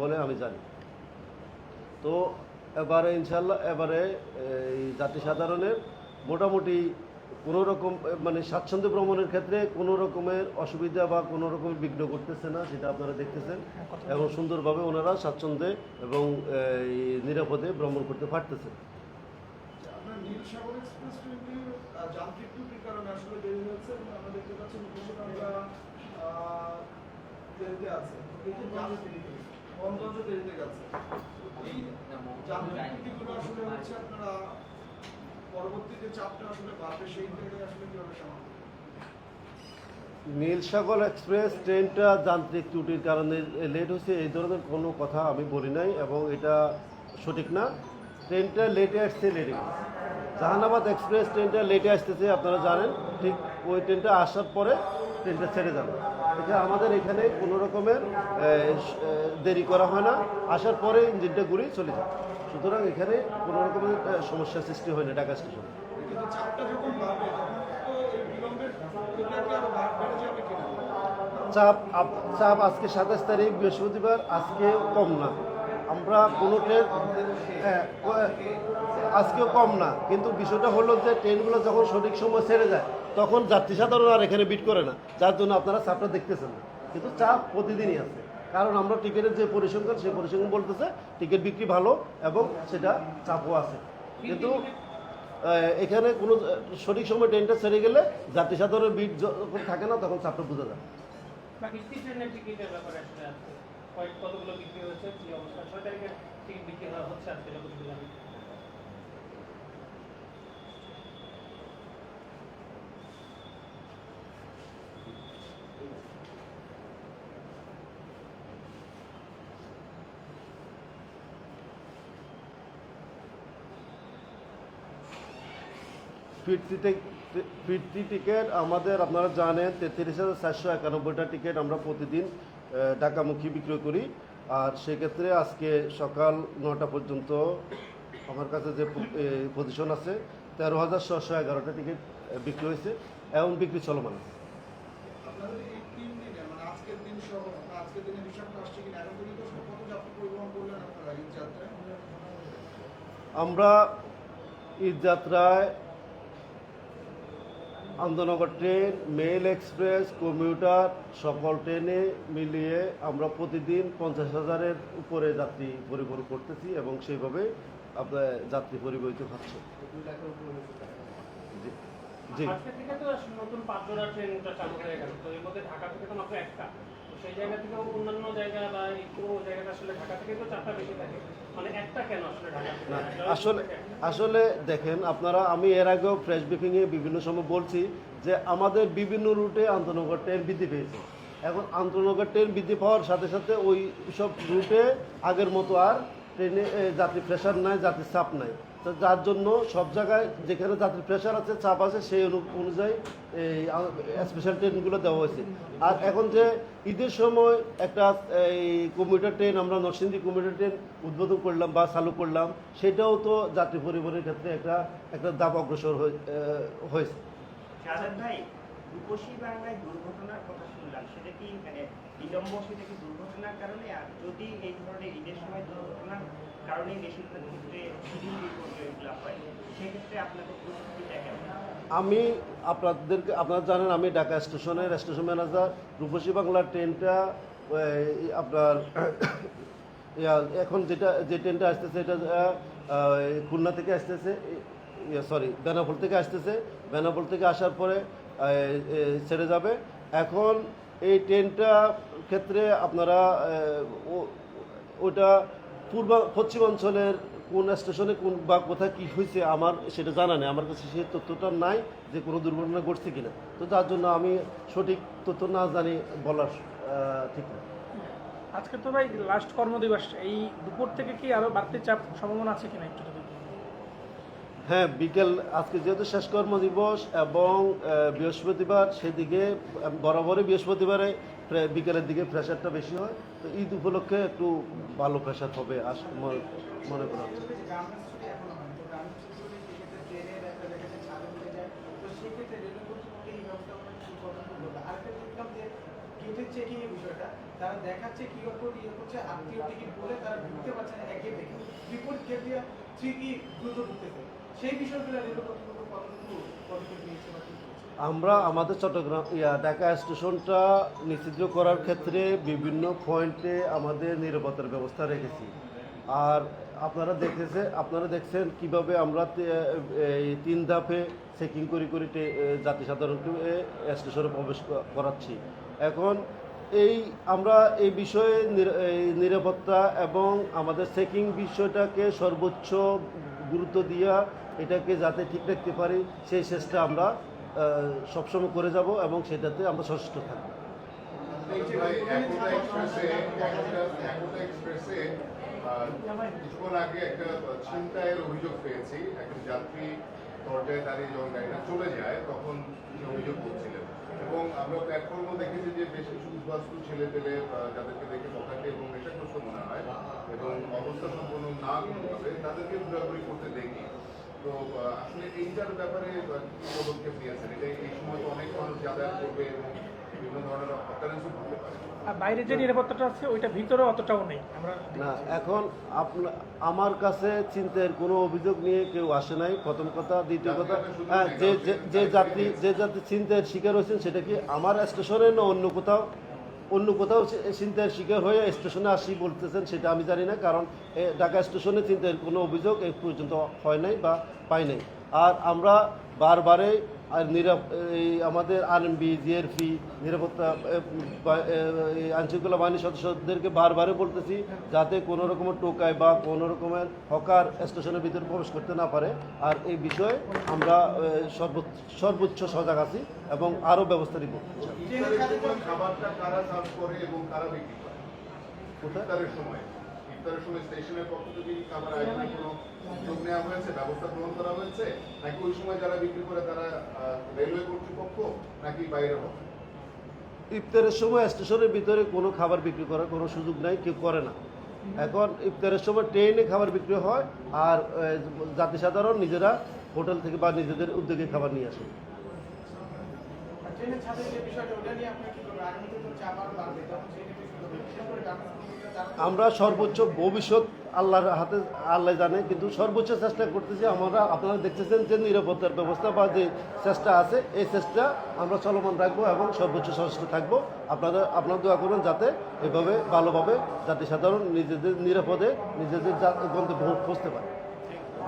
বলে আমি জানি। তো এবারে ইনশাল্লাহ এবারে এই জাতি সাধারণের মোটামুটি কোনো রকম মানে স্বাচ্ছন্দ্য ভ্রমণের ক্ষেত্রে কোনো রকমের অসুবিধা বা কোনো রকমের বিঘ্ন করতেছে না সেটা আপনারা দেখতেছেন। এবং সুন্দরভাবে ওনারা স্বাচ্ছন্দ্যে এবং নিরাপদে ভ্রমণ করতে পারতেছেন। আপনার হচ্ছে হচ্ছে সামাল নীলসাগর এক্সপ্রেস ট্রেনটা যান্ত্রিক ত্রুটির কারণে লেট হয়েছে, এই ধরনের কোনো কথা আমি বলি নাই এবং এটা সঠিক না। ট্রেনটা লেটে আসছে, লেটে জাহানাবাদ এক্সপ্রেস ট্রেনটা লেটে আসতেছে, আপনারা জানেন, ঠিক ওই ট্রেনটা আসার পরে ট্রেনটা ছেড়ে যাবে। এটা আমাদের এখানে কোনো রকমের দেরি করা হয় না। আসার পরে ইঞ্জিনটা ঘুরে চলে যায় সুতরাং এখানে কোনো রকমের সমস্যার সৃষ্টি হয় না ঢাকা স্টেশনে। চাপ চাপ আজকে সাতাশ তারিখ বৃহস্পতিবার, আজকে কম না। আমরা কোনো ট্রেন হ্যাঁ, আজকেও কম না কিন্তু বিষয়টা হলো যে ট্রেনগুলো যখন সঠিক সময় ছেড়ে যায় তখন যাত্রী সাধারণ আর এখানে বিট করে না যার জন্য আপনারা চাপটা দেখতেছেন না। কিন্তু চাপ প্রতিদিনই আছে। কারণ আমরা টিকিটের যে পরিসংখ্যান সেই পরিসংখ্যান বলতেছে টিকিট বিক্রি ভালো এবং সেটা চাপও আছে। কিন্তু এখানে কোনো সঠিক সময় ট্রেনটা ছেড়ে গেলে যাত্রী সাধারণের বিট যখন থাকে না তখন চাপটা বোঝা যায়। বাকি ট্রেনের টিকিটের ব্যাপারে আসলে আজকে কয়েক কতগুলো বিক্রি হয়েছে, কি অবস্থা? ছয় তারিখের টিকিট বিক্রি হওয়া হচ্ছে আজকে যতটুকু জানি ফিরতি টিক- ফিরতি টিকিট আমাদের আপনারা জানেন তেত্রিশ হাজার চারশো একানব্বইটা টিকিট আমরা প্রতিদিন ঢাকামুখী বিক্রয় করি। আর সেক্ষেত্রে আজকে সকাল নটা পর্যন্ত আমার কাছে যে পজিশন আছে তেরো হাজার ছশো এগারোটা টিকিট বিক্রি হয়েছে এবং বিক্রি চলমান আছে। মানে যাত্রায়? আমরা ঈদ যাত্রায় আন্দনগর ট্রেন, মেল এক্সপ্রেস, কমিউটার, সকল ট্রেনে মিলিয়ে আমরা প্রতিদিন পঞ্চাশ হাজারের উপরে যাত্রী পরিবহন করতেছি এবং সেইভাবে আপনার যাত্রী পরিবহিত হচ্ছে। জি। থেকে মাত্র একটা। সেই জায়গা থেকে অন্যান্য জায়গা বা একটু জায়গাটা আসলে ঢাকা থেকে তো বেশি থাকে। মানে একটা কেন আসলে ঢাকা আসলে আসলে দেখেন আপনারা আমি এর আগেও ফ্রেশ ব্রিফিংয়ে বিভিন্ন সময় বলছি যে আমাদের বিভিন্ন রুটে আন্তনগর ট্রেন বৃদ্ধি পেয়েছে। এখন আন্তনগর ট্রেন বৃদ্ধি পাওয়ার সাথে সাথে ওই সব রুটে আগের মতো আর ট্রেনে যাত্রী প্রেশার নাই যাত্রীর চাপ নাই। তো যার জন্য সব জায়গায় যেখানে যাত্রীর প্রেশার আছে, চাপ আছে, সেই অনু- অনুযায়ী এই স্পেশাল ট্রেনগুলো দেওয়া হয়েছে। আর এখন যে ঈদের সময় একটা, এই কম্পিউটার ট্রেন আমরা নরসিংদী কম্পিউটার ট্রেন উদ্বোধন করলাম বা চালু করলাম, সেটাও তো যাত্রী পরিবহনের ক্ষেত্রে একটা একটা দাপ অগ্রসর হয়ে- হয়েছে। ভাই রূপসী বাংলায় দুর্ঘটনার কথা শুনলাম, সেটা কি মানে বিলম্ব সেটা কি দুর্ঘটনার কারণে? আর যদি এই ধরনের ঈদের সময় দুর্ঘটনার কারণে বেশিরভাগ ক্ষেত্রে বিপর্যয়গুলো হয়, সেক্ষেত্রে আপনাদের প্রস্তুতিটা কেমন? আমি আপনাদেরকে আপনারা জানেন আমি ঢাকা স্টেশনের স্টেশন ম্যানেজার, রূপসী বাংলার ট্রেনটা আপনার এখন যেটা যে ট্রেনটা আসতেছে এটা খুলনা থেকে আসতেছে সরি বেনাপোল থেকে আসতেছে। বেনাপোল থেকে আসার পরে ছেড়ে যাবে। এখন এই ট্রেনটা ক্ষেত্রে আপনারা ওটা পূর্ব পশ্চিমাঞ্চলের কোন স্টেশনে কোন বা কোথায় কী হয়েছে আমার সেটা জানা নেই। আমার কাছে সেই তথ্যটা নাই যে কোনো দুর্ঘটনা ঘটছে কিনা। তো যার জন্য আমি সঠিক তথ্য না জানি বলার ঠিক না। আজকে তো ভাই লাস্ট কর্মদিবস। এই দুপুর থেকে কি আরও বাড়তি চাপ সম্ভাবনা আছে কিনা একটু। হ্যাঁ বিকেল, আজকে যেহেতু শেষ কর্মদিবস এবং বৃহস্পতিবার, সেদিকে বরাবরই বৃহস্পতিবারে বিকেলের দিকে প্রেশারটা বেশি হয়। তো ঈদ উপলক্ষে একটু ভালো প্রেশার হবে আস মনে- করা হচ্ছে। তারা দেখাচ্ছে কি ইয়ে করছে আত্মীয় বলে তারা ঢুকতে পারছে না একে দেখে থ্রি দ্রুত ঢুকতেছে আমরা আমাদের চট্টগ্রাম, ইয়া, ঢাকা স্টেশনটা নিষিদ্ধ করার ক্ষেত্রে বিভিন্ন পয়েন্টে আমাদের নিরাপত্তার ব্যবস্থা রেখেছি। আর আপনারা দেখেছে, আপনারা দেখছেন কীভাবে আমরা এই তিন ধাপে চেকিং করি করি জাতি সাধারণকে স্টেশনে প্রবেশ করাচ্ছি। এখন এই, আমরা এই বিষয়ে নিরাপত্তা এবং আমাদের চেকিং বিষয়টাকে সর্বোচ্চ গুরুত্ব দিয়া এটাকে যাতে ঠিক রাখতে পারি, সেই চেষ্টা আমরা সবসময় করে যাব এবং সেটাতে আমরা সচেষ্ট থাকব। কিছুক্ষণ আগে একটা অভিযোগ পেয়েছি। যখন চলে যায়, তখন অভিযোগ করছিলেন। এবং আমরা দেখেছি যে পেলে যাদেরকে এবং মনে হয়, এবং অবস্থা সম্পন্ন না তাদেরকে ঘোরাঘুরি করতে দেখি তো আসলে এইটার ব্যাপারে কি পদক্ষেপ নিয়েছেন এটা এই সময় তো অনেক মানুষ যাতায়াত করবে এবং বাইরে যে নিরাপত্তাটা আছে ওইটা ভিতরে অতটাও নেই। আমরা না এখন আমার কাছে চিন্তার কোনো অভিযোগ নিয়ে কেউ আসে নাই। প্রথম কথা। দ্বিতীয় কথা হ্যাঁ যে যে- যে যাত্রী যে যাত্রী চিন্তার শিকার হয়েছেন সেটা কি আমার স্টেশনে না অন্য কোথাও? অন্য কোথাও চিন্তার শিকার হয়ে স্টেশনে আসি বলতেছেন, সেটা আমি জানি না, কারণ ঢাকা স্টেশনে চিন্তার কোনো অভিযোগ এই পর্যন্ত হয় নাই বা পাই নাই। আর আমরা বারবারে আর নিরাপ এই আমাদের আরএমবি, জিআরপি, নিরাপত্তা আইনশৃঙ্খলা বাহিনীর সদস্যদেরকে বারবারে বলতেছি যাতে কোনো রকমের টোকায় বা কোনো রকমের হকার স্টেশনের ভিতরে প্রবেশ করতে না পারে। আর এই বিষয়ে আমরা সর্বোচ্চ সজাগ আছি এবং আরও ব্যবস্থা নিব। কোথায়? ইফতারের সময় স্টেশনের পক্ষ থেকে কি খাবার আয়োজনে কোনো উদ্যোগ নেওয়া হয়েছে, ব্যবস্থা গ্রহণ করা হয়েছে? নাকি ওই সময় যারা বিক্রি করে তারা রেলওয়ে কর্তৃপক্ষ নাকি বাইরের পক্ষ? ইফতারের সময় স্টেশনের ভিতরে কোনো খাবার বিক্রি করার কোনো সুযোগ নাই, কেউ করে না। এখন ইফতারের সময় ট্রেনে খাবার বিক্রি হয় আর জাতি সাধারণ নিজেরা হোটেল থেকে বা নিজেদের উদ্যোগে খাবার নিয়ে আসে। আমরা সর্বোচ্চ ভবিষ্যৎ আল্লাহর হাতে, আল্লাহ জানে, কিন্তু সর্বোচ্চ চেষ্টা করতেছি, আমরা আপনারা দেখতেছেন যে নিরাপত্তার ব্যবস্থা বা যে চেষ্টা আছে, এই চেষ্টা আমরা চলমান রাখব এবং সর্বোচ্চ সচেষ্ট থাকব। আপনারা আপনারা দোয়া করবেন যাতে এভাবে ভালোভাবে জাতি সাধারণ নিজেদের নিরাপদে নিজেদের গন্তব্যে পৌঁছতে পারে।